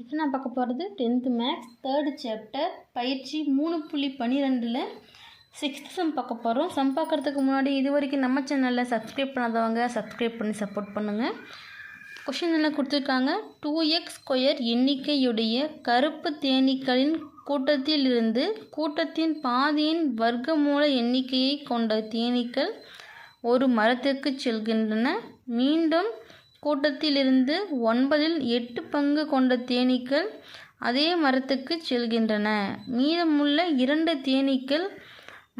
இப்போ நான் பார்க்க போகிறது டென்த்து மேக்ஸ் தேர்டு சாப்டர் பயிற்சி மூணு புள்ளி பன்னிரெண்டில் சிக்ஸ்த் சம் பார்க்க போகிறோம். சம் பார்க்குறதுக்கு முன்னாடி இது வரைக்கும் நம்ம சேனலில் சப்ஸ்கிரைப் பண்ணாதவங்க சப்ஸ்கிரைப் பண்ணி சப்போர்ட் பண்ணுங்கள் கொஷின் எல்லாம் கொடுத்துருக்காங்க. டூ எக்ஸ் ஸ்கொயர் எண்ணிக்கையுடைய கருப்பு தேனீக்களின் கூட்டத்திலிருந்து கூட்டத்தின் பாதியின் வர்க்கமூல எண்ணிக்கையை கொண்ட தேனீக்கள் ஒரு மரத்திற்கு செல்கின்றன. மீண்டும் கூட்டத்திலிருந்து ஒன்பதில் எட்டு பங்கு கொண்ட தேனீக்கள் அதே மரத்துக்கு செல்கின்றன. மீதமுள்ள இரண்டு தேனீக்கள்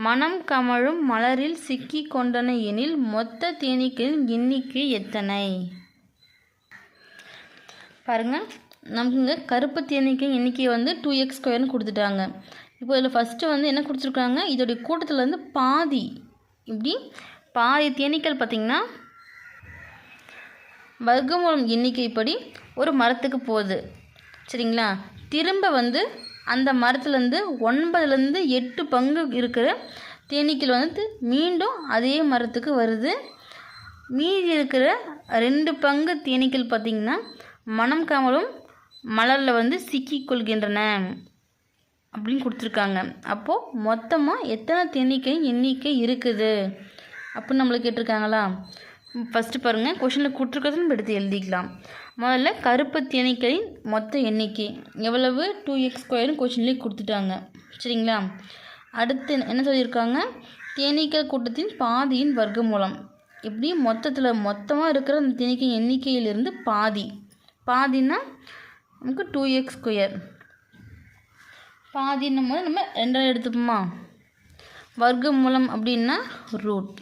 மனம் கமழும் மலரில் சிக்கி கொண்டன எனில் மொத்த தேனீக்களின் எண்ணிக்கை எத்தனை? பாருங்கள் நமக்கு கருப்பு தேனீக்கள் எண்ணிக்கை வந்து டூ எக்ஸ் ஸ்கொயர்னு கொடுத்துட்டாங்க. இப்போ இதில் ஃபஸ்ட்டு வந்து என்ன கொடுத்துருக்காங்க? இதோடைய கூட்டத்தில் வந்து பாதி இப்படி பாதி தேனீக்கள் பார்த்திங்கன்னா வர்க்கமூலம் எண்ணிக்கைப்படி ஒரு மரத்துக்கு போகுது. சரிங்களா? திரும்ப வந்து அந்த மரத்துலேருந்து ஒன்பதுலேருந்து எட்டு பங்கு இருக்கிற தேனீக்கள் வந்து மீண்டும் அதே மரத்துக்கு வருது. மீதி இருக்கிற ரெண்டு பங்கு தேனீக்கள் பார்த்திங்கன்னா மனம் காமலும் மலரில் வந்து சிக்கிக் கொள்கின்றன அப்படின்னு கொடுத்துருக்காங்க. அப்போது மொத்தமாக எத்தனை தேனீக்கையும் எண்ணிக்கை இருக்குது? அப்படின்னு நம்மளை கேட்டிருக்காங்களா? ஃபஸ்ட்டு பாருங்கள் கொஷனில் கொடுத்துருக்கிறது நம்ம எடுத்து எழுதிக்கலாம். முதல்ல கருப்பு தேனீக்களின் மொத்த எண்ணிக்கை. எவ்வளவு? டூ எக்ஸ் ஸ்கொயர்னு கொஷின்லேயே கொடுத்துட்டாங்க. சரிங்களா? அடுத்து என்ன சொல்லியிருக்காங்க? தேனீக்கள் கூட்டத்தின் பாதியின் வர்க்கமூலம். இப்படி மொத்தத்தில் மொத்தமாக இருக்கிற அந்த தேனீக்கை எண்ணிக்கையிலிருந்து பாதி. பாதின்னா நமக்கு டூ எக்ஸ் ஸ்கொயர் பாதின்னும் போது நம்ம ரெண்டாவது எடுத்துப்போமா? வர்க்க மூலம் அப்படின்னா ரூட்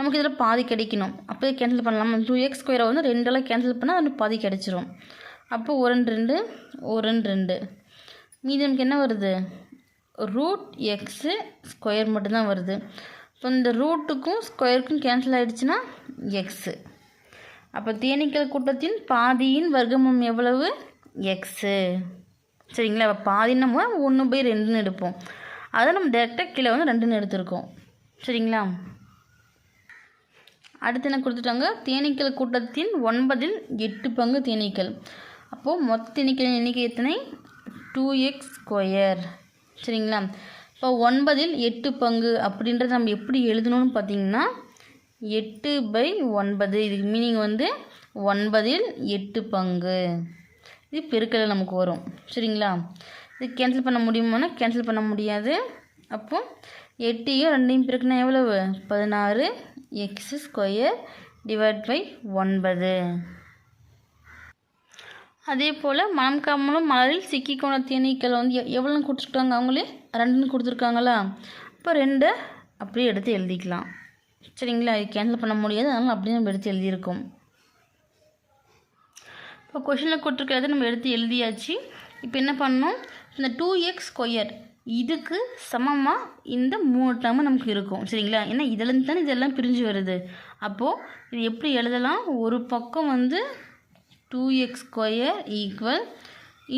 நமக்கு இதில் பாதி கிடைக்கணும். அப்போயே கேன்சல் பண்ணலாம். டூ எக்ஸ் ஸ்கொயரை வந்து ரெண்டெல்லாம் கேன்சல் பண்ணால் அது பாதி கிடைச்சிரும். அப்போ ஒரு ரெண்டு ரெண்டு ஒரு ரெண்டு ரெண்டு. மீதி நமக்கு என்ன வருது? ரூட் எக்ஸு ஸ்கொயர் மட்டும்தான் வருது. இப்போ இந்த ரூட்டுக்கும் ஸ்கொயருக்கும் கேன்சல் ஆகிடுச்சுன்னா எக்ஸு அப்போ தேனீக்கள் கூட்டத்தின் பாதியின் வர்க்கமும் எவ்வளவு? எக்ஸு சரிங்களா? அப்போ பாதின்னு ஒன்று பை ரெண்டுன்னு எடுப்போம். அதை நம்ம டேரெக்டாக கீழே வந்து ரெண்டுன்னு எடுத்திருக்கோம். சரிங்களா? அடுத்து என்ன கொடுத்துட்டாங்க? தேனீக்கள் கூட்டத்தின் ஒன்பதில் எட்டு பங்கு தேனீக்கள். அப்போது மொத்த தேனீக்களின் எண்ணிக்கை எத்தனை? டூ எக்ஸ் ஸ்கொயர் சரிங்களா? இப்போ ஒன்பதில் எட்டு பங்கு அப்படின்றத நம்ம எப்படி எழுதணும்னு பார்த்தீங்கன்னா எட்டு பை ஒன்பது. இதுக்கு மீனிங் வந்து ஒன்பதில் எட்டு பங்கு. இது பெருக்கல் நமக்கு வரும். சரிங்களா? இது கேன்சல் பண்ண முடியுமானா கேன்சல் பண்ண முடியாது. அப்போது எட்டையும் ரெண்டையும் பெருக்கினா எவ்வளவு? பதினாறு. எக்ஸ் ஸ்கொயர் டிவைட் பை ஒன்பது. அதே போல் மனம் காமலும் மலரில் சிக்கிக்கோண தேனீக்கள் வந்து எவ்வளோன்னு கொடுத்துருக்காங்க அவங்களே? ரெண்டுன்னு கொடுத்துருக்காங்களா? இப்போ ரெண்டு அப்படியே எடுத்து எழுதிக்கலாம். சரிங்களா? இது கேன்சல் பண்ண முடியாது. அதனால் அப்படியே நம்ம எடுத்து எழுதியிருக்கோம். இப்போ கொஷினில் கொடுத்துருக்கிறத நம்ம எடுத்து எழுதியாச்சு. இப்போ என்ன பண்ணோம் இந்த டூ எக்ஸ் ஸ்கொயர் இதுக்கு சமமாக இந்த மூணு டேர்மு நமக்கு இருக்கும். சரிங்களா? ஏன்னா இதுலேருந்து தானே இதெல்லாம் பிரிஞ்சு வருது. அப்போது இது எப்படி எழுதலாம்? ஒரு பக்கம் வந்து டூ எக்ஸ் ஸ்கொயர் ஈக்குவல்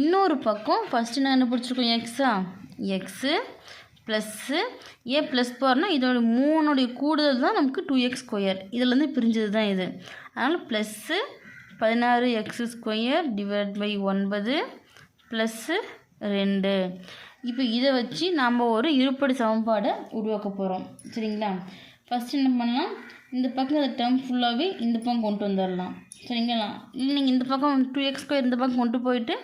இன்னொரு பக்கம் ஃபஸ்ட்டு நான் என்ன பிடிச்சிருக்கோம்? எக்ஸா எக்ஸு ப்ளஸ்ஸு ஏ ப்ளஸ் போர்னால் இதோட மூணுடைய கூடுதல் தான் நமக்கு டூ எக்ஸ் ஸ்கொயர் இதுலேருந்து பிரிஞ்சது தான் இது. அதனால் ப்ளஸ்ஸு பதினாறு எக்ஸ் ஸ்கொயர் டிவைட் பை ஒன்பது ப்ளஸ்ஸு ரெண்டு. இப்போ இதை வச்சு நாம் ஒரு இருப்படி சமன்பாடை உருவாக்க போகிறோம் சரிங்களா? ஃபஸ்ட்டு என்ன பண்ணலாம்? இந்த பக்கம் அந்த டேர்ம் ஃபுல்லாகவே இந்த பக்கம் கொண்டு வந்துடலாம் சரிங்களா? இல்லை நீங்கள் இந்த பக்கம் டூ எக்ஸ் ஸ்கொயர் இந்த பக்கம் கொண்டு போயிட்டு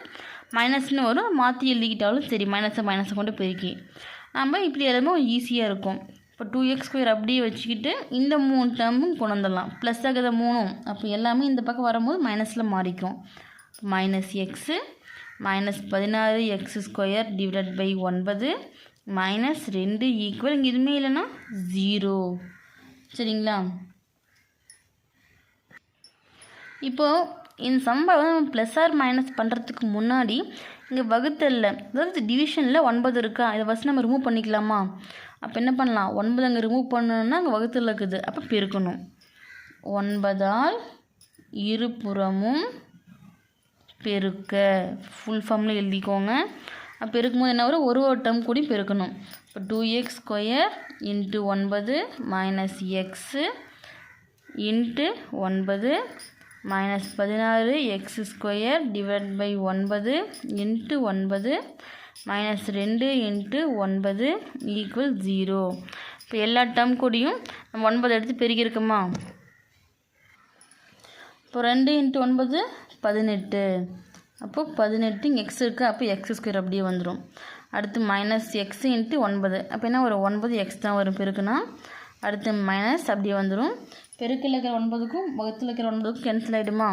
மைனஸ்னு வரும் மாற்றி எழுதிக்கிட்டாலும் சரி மைனஸை மைனஸை கொண்டு பெருக்கி. நம்ம இப்படி எல்லாமே ஈஸியாக இருக்கும். இப்போ டூ எக்ஸ் ஸ்கொயர் அப்படியே வச்சுக்கிட்டு இந்த மூணு டேர்மும் கொண்டு வந்துடலாம் ப்ளஸ் ஆகுத மூணும். அப்போ எல்லாமே இந்த பக்கம் வரும்போது மைனஸில் மாறிக்கும். மைனஸ் எக்ஸு மைனஸ் பதினாறு எக்ஸ் ஸ்கொயர் டிவைட் பை ஒன்பது மைனஸ் ரெண்டு ஈக்குவல் இங்கே எதுவுமே இல்லைன்னா ஜீரோ சரிங்களா? இப்போது இந்த சம்பளம் நம்ம ப்ளஸ் ஆர் மைனஸ் பண்ணுறதுக்கு முன்னாடி இங்கே வகுத்தலில் அதாவது டிவிஷனில் ஒன்பது இருக்கா? இதை ஃபஸ்ட் நம்ம ரிமூவ் பண்ணிக்கலாமா? அப்போ என்ன பண்ணலாம்? ஒன்பது அங்கே ரிமூவ் பண்ணணுன்னா அங்கே வகுத்தலில் இருக்குது. அப்போ பெருக்கணும். ஒன்பதால் இருபுறமும் பெருக்க ஃபுல் ஃபார்மில் எழுதிக்கோங்க. அப்போ பெருக்கும்போது என்ன வரும்? ஒரு ஒரு டேர்ம் கூடி பெருக்கணும். இப்போ டூ எக்ஸ் ஸ்கொயர் இன்ட்டு ஒன்பது மைனஸ் எக்ஸு இன்ட்டு ஒன்பது மைனஸ் பதினாறு எக்ஸ் ஸ்கொயர் டிவைட் பை ஒன்பது இன்ட்டு ஒன்பது மைனஸ் ரெண்டு இன்ட்டு ஒன்பது ஈக்குவல் ஜீரோ இப்போ எல்லா டேர்ம் கூடயும் நம்ம ஒன்பது எடுத்து பெருக்கியிருக்கோமா? இப்போ ரெண்டு இன்ட்டு ஒன்பது பதினெட்டு. அப்போது பதினெட்டு இங்கே எக்ஸ் இருக்குது அப்போ எக்ஸ் ஸ்கொயர் அப்படியே வந்துடும் அடுத்து மைனஸ் எக்ஸ் இன்ட்டு ஒன்பது. அப்போ என்ன ஒரு ஒன்பது எக்ஸ் தான் வரும் பெருக்குன்னா அடுத்து மைனஸ் அப்படியே வந்துடும் பெருக்கில் இருக்கிற ஒன்பதுக்கும் முகத்தில் இருக்கிற ஒன்பதுக்கும் கேன்சல் ஆகிடுமா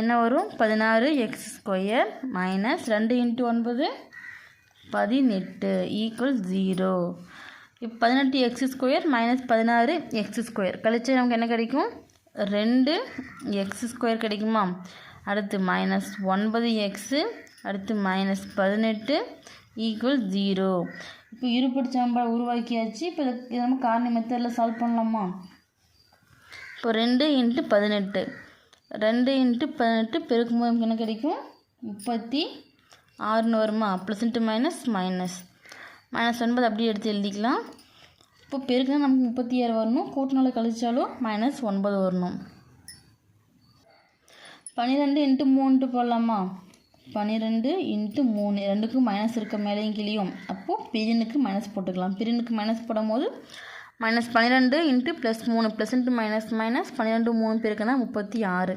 என்ன வரும்? பதினாறு எக்ஸ் ஸ்கொயர் மைனஸ் ரெண்டு இன்ட்டு ஒன்பது பதினெட்டு ஈக்குவல் ஜீரோ இப்போ பதினெட்டு எக்ஸ் ஸ்கொயர் மைனஸ் பதினாறு எக்ஸ் ஸ்கொயர் கழிச்சு நமக்கு என்ன கிடைக்கும்? ரெண்டு எக்ஸ் ஸ்கொயர் கிடைக்குமா? அடுத்து மைனஸ் ஒன்பது எக்ஸு அடுத்து மைனஸ் பதினெட்டு ஈக்குவல் ஜீரோ இப்போ இருபடி சமன்பாடு உருவாக்கியாச்சு. இப்போ இதை நம்ம காரணி மெத்தடில் சால்வ் பண்ணலாமா? இப்போ ரெண்டு இன்ட்டு பதினெட்டு. ரெண்டு இன்ட்டு பதினெட்டு பெருக்கும்போது நமக்கு என்ன கிடைக்கும்? முப்பத்தி ஆறுன்னு வருமா? Plus into minus minus minus ஒன்பது அப்படியே எடுத்து எழுதிக்கலாம். இப்போ பெருக்குனா நமக்கு முப்பத்தி ஆறு வரணும். கூட்டினால கழிச்சாலும் மைனஸ் ஒன்பது வரணும். பன்னிரெண்டு இன்ட்டு மூணுட்டு போடலாமா? பன்னிரெண்டு இன்ட்டு மூணு ரெண்டுக்கும் மைனஸ் இருக்க மேலேயும் கிளியும் அப்போது பிரினுக்கு மைனஸ் போட்டுக்கலாம். பிரினுக்கு மைனஸ் போடும்போது மைனஸ் பன்னிரெண்டு இன்ட்டு ப்ளஸ் மூணு. ப்ளஸ் இன்ட்டு மைனஸ் மைனஸ் பன்னிரெண்டு மூணு பேருக்குன்னா முப்பத்தி ஆறு.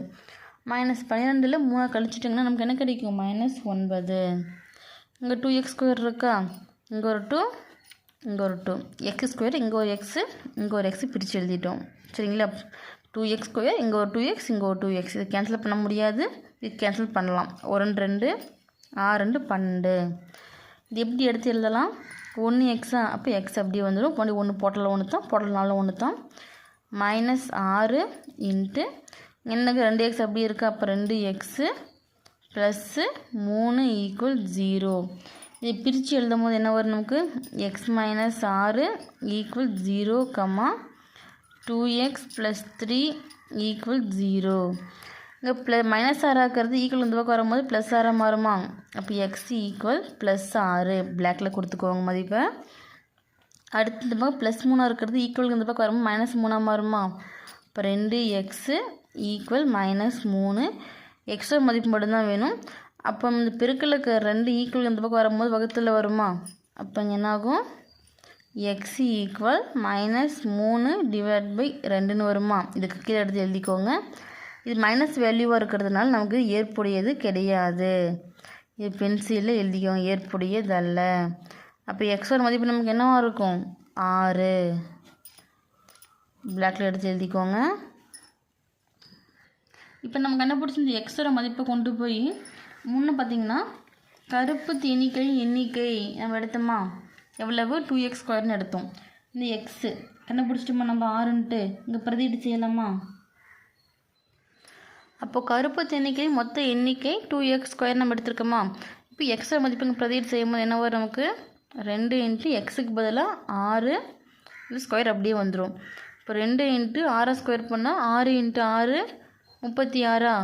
மைனஸ் பன்னிரெண்டில் மூணை கழிச்சிட்டிங்கன்னா நமக்கு என்ன கிடைக்கும்? மைனஸ் ஒன்பது. இங்கே டூ எக்ஸ் ஸ்கொயர் இருக்கா? இங்கே ஒரு டூ இங்கே ஒரு டூ எக்ஸ் ஸ்கொயர் இங்கே ஒரு எக்ஸு இங்கே ஒரு எக்ஸு பிரித்து எழுதிட்டோம். சரிங்களா? டூ எக்ஸ் ஸ்கொயர் இங்கே ஒரு டூ எக்ஸ் இங்கே ஒரு டூ எக்ஸ் இது கேன்சல் பண்ண முடியாது. இது கேன்சல் பண்ணலாம். ஒரு ரெண்டு ரெண்டு ஆறு ரெண்டு பன்னெண்டு. இது எப்படி எடுத்து எழுதலாம்? ஒன்று எக்ஸா அப்போ எக்ஸ் அப்படியே வந்துடும் ஒன்று ஒன்று போட்டல ஒன்று தான் போட்டலனால ஒன்று தான் மைனஸ் ஆறு இன்ட்டு எனக்கு ரெண்டு எக்ஸ் அப்படியே இருக்குது அப்போ ரெண்டு எக்ஸு ப்ளஸ்ஸு மூணு ஈக்குவல் ஜீரோ இது பிரித்து எழுதும் போது என்ன வரும் நமக்கு? எக்ஸ் மைனஸ் ஆறு equal zero comma two x plus three equal zero இங்கே ப்ள மைனஸ் ஆறாக இருக்கிறது ஈக்குவல் இந்த பக்கம் வரும்போது ப்ளஸ் ஆறாக மாறுமா? அப்போ எக்ஸ் ஈக்குவல் ப்ளஸ் ஆறு பிளாக்ல கொடுத்துக்கோங்க மதிப்பை. அடுத்து இந்த பக்கம் ப்ளஸ் மூணாக இருக்கிறது ஈக்குவலுக்கு இந்த பக்கம் வரும்போது மைனஸ் மூணாக மாறுமா? இப்போ ரெண்டு எக்ஸு ஈக்குவல் மைனஸ் மூணு. எக்ஸோட மதிப்பு மட்டும்தான் வேணும். அப்போ இந்த பெருக்கில் இருக்க ரெண்டு ஈக்குவல் இந்த பக்கம் வரும்போது வகுத்தில் வருமா? அப்போ இங்கே என்னாகும்? எக்ஸ் ஈக்குவல் மைனஸ் மூணு டிவைட் பை ரெண்டுன்னு வருமா? இதுக்கு கீழே எடுத்து எழுதிக்கோங்க. இது மைனஸ் வேல்யூவாக இருக்கிறதுனால நமக்கு ஏற்புடையது கிடையாது. இது பென்சிலில் எழுதிக்கோங்க. ஏற்புடையதல்ல. அப்போ எக்ஸோட மதிப்பு நமக்கு என்னவாக இருக்கும்? ஆறு. பிளாக்ல எடுத்து எழுதிக்கோங்க. இப்போ நம்ம கண்டுபிடிச்ச இந்த எக்ஸோட மதிப்பை கொண்டு போய் முன்ன பார்த்தீங்கன்னா கருப்பு தேனீக்கள் எண்ணிக்கை நம்ம எடுத்தோமா? எவ்வளவு? டூ எக்ஸ் ஸ்கொயர்னு எடுத்தோம். இந்த எக்ஸு கண்டுபிடிச்சிட்டோமா? நம்ம ஆறுன்ட்டு இங்கே பிரதிட்டு செய்யலாமா? அப்போது கருப்பு தேனீக்கள் மொத்த எண்ணிக்கை டூ எக்ஸ் ஸ்கொயர் நம்ம எடுத்திருக்கோமா? இப்போ எக்ஸோட மதிப்பு இங்கே பிரதிட்டு செய்யும்போது என்ன வரும் நமக்கு? ரெண்டு இன்ட்டு எக்ஸுக்கு பதிலாக ஆறு இது ஸ்கொயர் அப்படியே வந்துடும் இப்போ ரெண்டு இன்ட்டு ஆறை ஸ்கொயர் பண்ணால் ஆறு இன்ட்டு ஆறு முப்பத்தி ஆறா?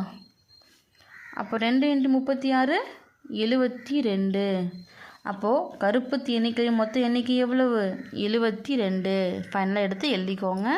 அப்போ ரெண்டு இன்ட்டு முப்பத்தி ஆறு எழுபத்தி ரெண்டு அப்போது கருப்பு எண்ணிக்கை மொத்த எண்ணிக்கை எவ்வளவு? எழுபத்தி ரெண்டு ஃபைனலாக எடுத்து எழுதிக்கோங்க.